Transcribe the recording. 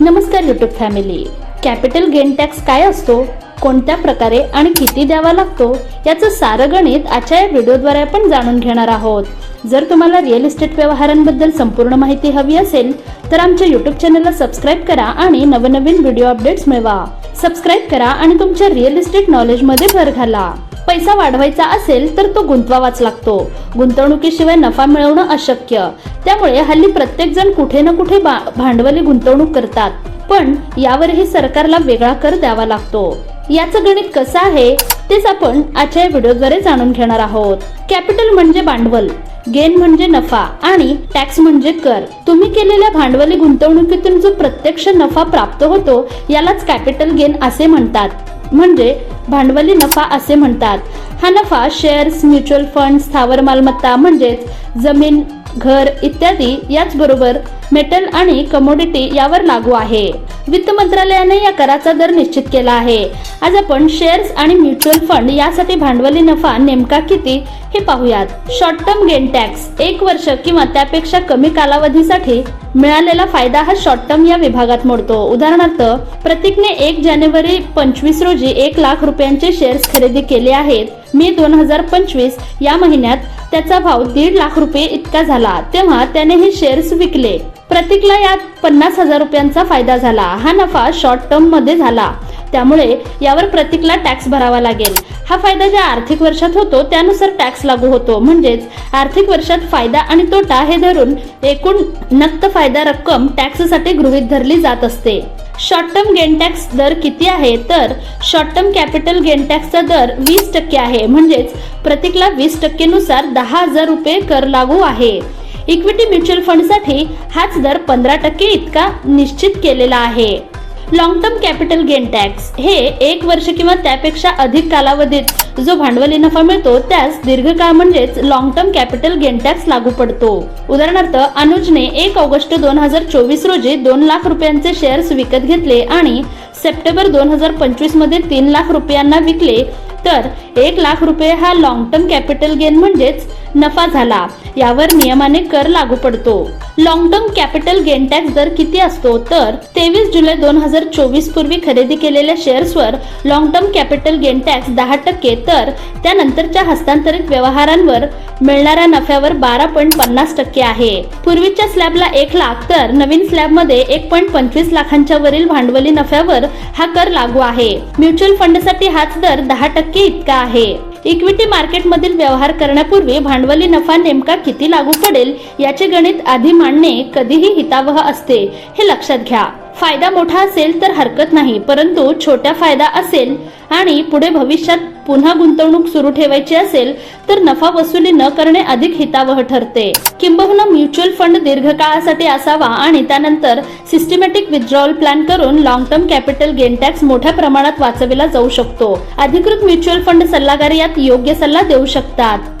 नमस्कार YouTube family capital gain tax काय असतो? कोणत्या प्रकारे आणि किती द्यावा लागतो? याचं सारं गणित आजच्या या व्हिडिओद्वारे आपण जाणून घेणार आहोत. जर तुम्हाला रिअल इस्टेट व्यवहारांबद्दल संपूर्ण माहिती हवी असेल तर आमच्या युट्यूब चॅनलला सबस्क्राईब करा आणि नवनवीन व्हिडिओ अपडेट्स मिळवा. सबस्क्राईब करा आणि तुमच्या रिअल इस्टेट नॉलेजमध्ये भर घाला. पैसा वाढवायचा असेल तर तो गुंतवावाच लागतो. गुंतवणुकीशिवाय नफा मिळवणं अशक्य. त्यामुळे हल्ली प्रत्येक जण कुठे ना कुठे भांडवली गुंतवणूक करतात. पण यावरही सरकारला वेगळा कर द्यावा लागतो. याचं गणित कसं आहे तेच आपण आजच्या या व्हिडिओद्वारे जाणून घेणार आहोत. कॅपिटल म्हणजे भांडवल गेन म्हणजे नफा आणि टॅक्स म्हणजे कर. तुम्ही केलेल्या भांडवली गुंतवणुकीतून जो प्रत्यक्ष नफा प्राप्त होतो यालाच कॅपिटल गेन असे म्हणतात. म्हणजे भांडवली नफा असे म्हणतात. हा नफा शेअर्स म्युच्युअल फंड स्थावर मालमत्ता म्हणजेच जमीन घर इत्यादी याचबरोबर मेटल आणि कमोडिटी यावर लागू आहे. वित्त मंत्रालयाने या कराचा दर निश्चित केला आहे. आज आपण शेअर्स आणि म्युच्युअल फंड यासाठी भांडवली नफा नेमका किती हे पाहूयात. शॉर्ट टर्म गेन टॅक्स एक वर्ष किंवा त्यापेक्षा कमी कालावधीसाठी मिळालेला फायदा हा शॉर्ट टर्म या विभागात मोडतो. उदाहरणार्थ प्रतीकने एक जानेवारी पंचवीस रोजी एक लाख रुपयांचे शेअर्स खरेदी केले आहेत. मे दोन हजार पंचवीस या महिन्यात त्याचा भाव दीड लाख रुपये इतका झाला. तेव्हा त्याने हे शेअर्स विकले. प्रतीकला यात पन्नास हजार रुपयांचा फायदा झाला. हा नफा शॉर्ट टर्ममध्ये झाला. त्यामुळे यावर प्रतीकला टॅक्स भरावा लागेल. हा फायदा ज्या आर्थिक वर्षात होतो त्यानुसार टॅक्स लागू होतो. म्हणजेच आर्थिक वर्षात फायदा आणि तोटा हे धरून एकूण नक्त फायदा रक्कम टॅक्ससाठी गृहीत धरली जात असते. शॉर्ट टर्म गेन टॅक्स दर किती आहे? तर शॉर्ट टर्म कॅपिटल गेन टॅक्सचा दर वीस टक्के आहे. म्हणजेच प्रतीकला वीस टक्केनुसार दहा हजार रुपये कर लागू आहे. इक्विटी म्युच्युअल फंडसाठी हाच दर पंधरा टक्के इतका निश्चित केलेला आहे. Long term capital gain tax हे एक वर्ष किंवा त्यापेक्षा अधिक कालावधीत जो भांडवली नफा मिळतो त्यास दीर्घकाळ म्हणजेच long term capital gain tax लागू पडतो. उदाहरणार्थ अनुजने एक ऑगस्ट दोन हजार चोवीस रोजी दोन लाख रुपयांचे शेअर्स विकत घेतले आणि सप्टेंबर दोन हजार पंचवीसमध्ये तीन लाख रुपयांना विकले. तर एक लाख रुपये हा लॉंग टर्म कॅपिटल गेन म्हणजेच नफा झाला. यावर नियमाने कर लागू पडतो. Long term capital gain tax दर किती असतो? तर तेवीस जुलै दोन हजार चोवीस पूर्वी खरेदी केलेल्या शेअर्सवर long term capital gain tax दहा टक्के. तर त्यानंतरच्या हस्तांतरित व्यवहारांवर मिळणाऱ्या नफ्यावर बारा पॉईंट पन्नास टक्के आहे. पूर्वीच्या स्लॅबला एक लाख तर नवीन स्लॅबमध्ये एक पॉईंट पंचवीस लाखांच्या वरील भांडवली नफ्यावर हा कर लागू आहे. म्युच्युअल फंडसाठी हाच दर दहा टक्के इतका आहे. इक्विटी मार्केटमधील व्यवहार करण्यापूर्वी भांडवली नफा नेमका किती लागू पडेल याचे गणित आधी मांडणे कधीही हितावह असते हे लक्षात घ्या. फायदा मोठा असेल तर हरकत नाही परंतु छोटा फायदा असेल आणि पुढे भविष्यात पुन्हा गुंतवणूक सुरू ठेवायची असेल तर नफा वसुली न करणे अधिक हितावह ठरते. किंबहुना म्युच्युअल फंड दीर्घकाळासाठी असावा आणि त्यानंतर सिस्टमॅटिक विथड्रॉल प्लॅन करून long term capital gain tax मोठ्या प्रमाणात वाचविला जाऊ शकतो. अधिकृत म्युच्युअल फंड सल्लागार यात योग्य सल्ला देऊ शकतात.